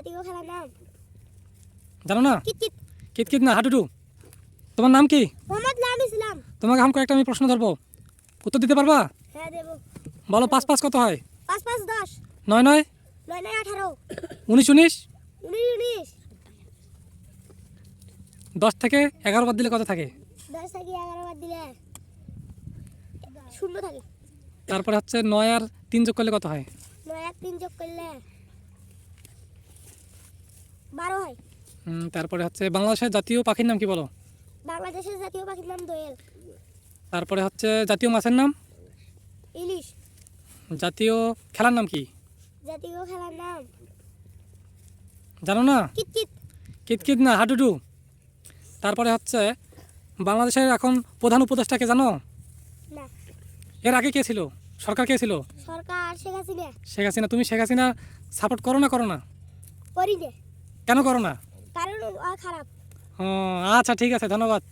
জাতীয় খেলার নাম? জানো না? কিতকিত কিতকিত না হাডুডু তোমার নাম কি? মোহাম্মদ ইসলাম। তোমাকে এখন কয়েকটা আমি প্রশ্ন ধরবো। উত্তর দিতে পারবা? হ্যাঁ দেবো। বলো পাঁচ পাঁচ কত হয়? পাঁচ পাঁচ দশ। নয় নয়? নয় নয় আঠারো। উনিশ উনিশ? উনিশ উনিশ। দশ থেকে এগারো বাদ দিলে কত থাকে? দশ থেকে এগারো বাদ দিলে শূন্য থাকে। তারপরে হচ্ছে নয় আর তিন যোগ করলে কত হয়? নয় এক তিন যোগ করলে বারো হয়। তারপরে হচ্ছে বাংলাদেশের জাতীয় পাখির নাম কি বলো? বাংলাদেশের জাতীয় পাখির নাম দোয়েল। তারপরে হচ্ছে জাতীয় মাছের নাম? ইলিশ। জাতীয় খেলার নাম কি? জাতীয় খেলার নাম? জানো না? কিতকিত। কিতকিত না হাডুডু। তারপরে হচ্ছে বাংলাদেশের এখন প্রধান উপদেষ্টাকে জানো? না। এর আগে কে ছিল? সরকার কে ছিল? সরকার শেখ হাসিনা। শেখ হাসিনা তুমি শেখ হাসিনা সাপোর্ট করো না করো না? করি না। কেন করো না? কারণ খারাপ। ও আচ্ছা ঠিক আছে ধন্যবাদ।